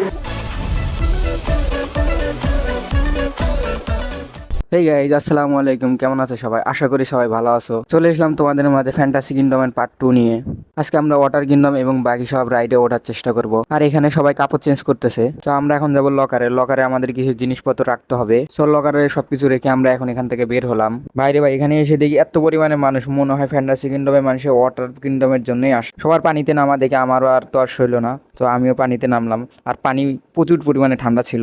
Thank you. Hey guys আসসালামু আলাইকুম। কেমন আছো সবাই? আশা করি সবাই ভালো আছো। চলে এসলাম তোমাদের মাঝে ফ্যান্টাসি কিংডমের পার্ট টু নিয়ে। আজকে আমরা ওয়াটার কিংডম এবং বাকি সব রাইডে ওঠার চেষ্টা করব। আর এখানে সবাই কাপড় চেঞ্জ করতেছে। তো আমরা এখন যাব লকারে লকারে আমাদের কিছু জিনিসপত্র রাখতে হবে। সো লকারে সবকিছু রেখে আমরা এখন এখান থেকে বের হলাম। বাইরে ভাই, এখানে এসে দেখি এত পরিমাণে মানুষ। মনে হয় ফ্যান্টাসি কিংডমের মানুষের ওয়াটার কিংডমের জন্যই আসে। সবার পানিতে নামা দেখে আমারও আর তো আর সইল না। তো আমিও পানিতে নামলাম। আর পানি প্রচুর পরিমাণে ঠান্ডা ছিল।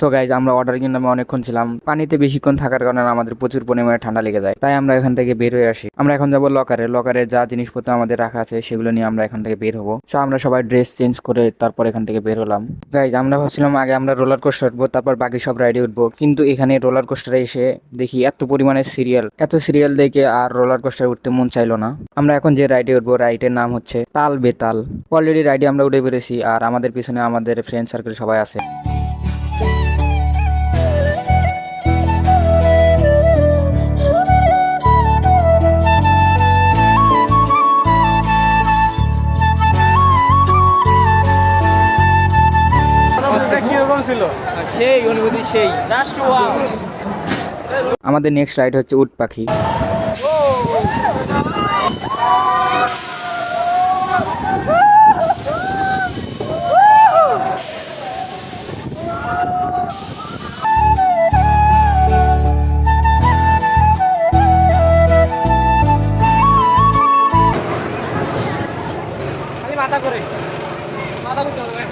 সো গাইজ আমরা অর্ডার কিনলাম অনেকক্ষণ ছিলাম। পানিতে বেশিক্ষণ থাকার কারণে আমাদের প্রচুর পরিমাণে ঠান্ডা লেগে যায়। তাই আমরা এখান থেকে বের হয়ে আসি। আমরা এখন যাব লকারে লকারে যা জিনিসপত্র আমাদের রাখা আছে, সেগুলো নিয়ে আমরা এখান থেকে বের হব। সো আমরা সবাই ড্রেস চেঞ্জ করে তারপর এখান থেকে বের হলাম। গাইজ আমরা ভাবছিলাম আগে আমরা রোলার কোস্টার উঠবো, তারপর বাকি সব রাইডে উঠবো। কিন্তু এখানে রোলার কোস্টারে এসে দেখি এত পরিমাণে সিরিয়াল এত সিরিয়াল দেখে আর রোলার কোস্টারে উঠতে মন চাইলো না। আমরা এখন যে রাইডে উঠবো রাইডের নাম হচ্ছে তাল বেতাল। অলরেডি রাইডে আমরা উঠে পেরেছি আর আমাদের পিছনে আমাদের ফ্রেন্ড সার্কেল সবাই আছে। সেই অনুভূতি সেই। জাস্ট ওয়াও আমাদের নেক্সট রাইড হচ্ছে উট পাখি। মাথা করে মাথা করতে হবে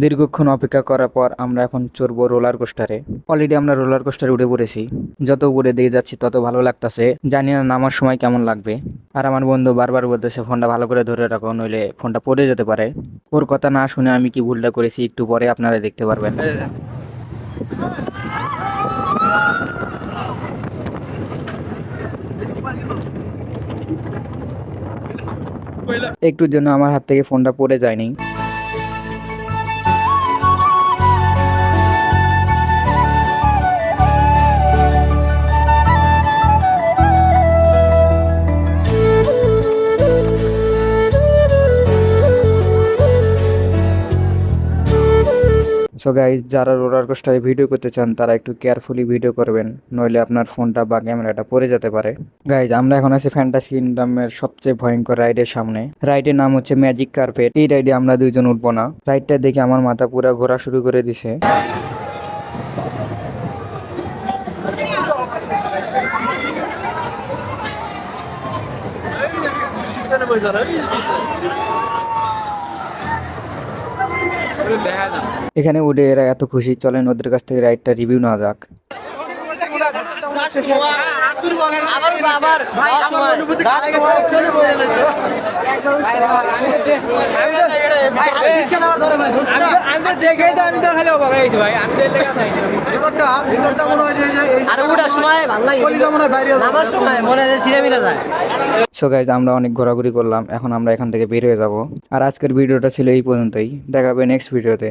দীর্ঘক্ষণ অপেক্ষা করার পর আমরা এখন চড়বো রোলার কোস্টারে। অলরেডি আমরা রোলার কোস্টারে উঠে পড়েছি। যত উপরে দিয়ে যাচ্ছি, তত ভালো লাগতাছে। জানি না নামার সময় কেমন লাগবে। আর আমার বন্ধু বারবার বলতেছে, ফোনটা ভালো করে ধরে রাখো, নইলে ফোনটা পড়ে যেতে পারে। ওর কথা না শুনে আমি কি ভুলটা করেছি, একটু পরে আপনারা দেখতে পারবেন। একটুর জন্য আমার হাত থেকে ফোনটা পড়ে যায়নি। সো গাইজ যারা রোলার কোস্টারে ভিডিও করতে চান তারা একটু কেয়ারফুলি ভিডিও করবেন নইলে আপনার ফোনটা বা ক্যামেরাটা পড়ে যেতে পারে গাইজ আমরা এখন আছি ফ্যান্টাসি কিংডমের সবচেয়ে ভয়ঙ্কর রাইডের সামনে রাইডের নাম হচ্ছে ম্যাজিক কার্পেট এই রাইডে আমরা দুইজন উঠবো না রাইডটা দেখে আমার মাথা পুরো ঘোরা শুরু করে দিছে এখানে উঠে এরা এত খুশি চলেন ওদের কাছ থেকে রাইডটা রিভিউ নেওয়া যাক। আমার বাবার ভাই অনুভূতি সো গাইজ অনেক ঘোরাঘুরি করলাম। এখন আমরা এখান থেকে বের হয়ে যাব। আর আজকের ভিডিওটা ছিল এই পর্যন্তই। দেখাবে নেক্সট ভিডিওতে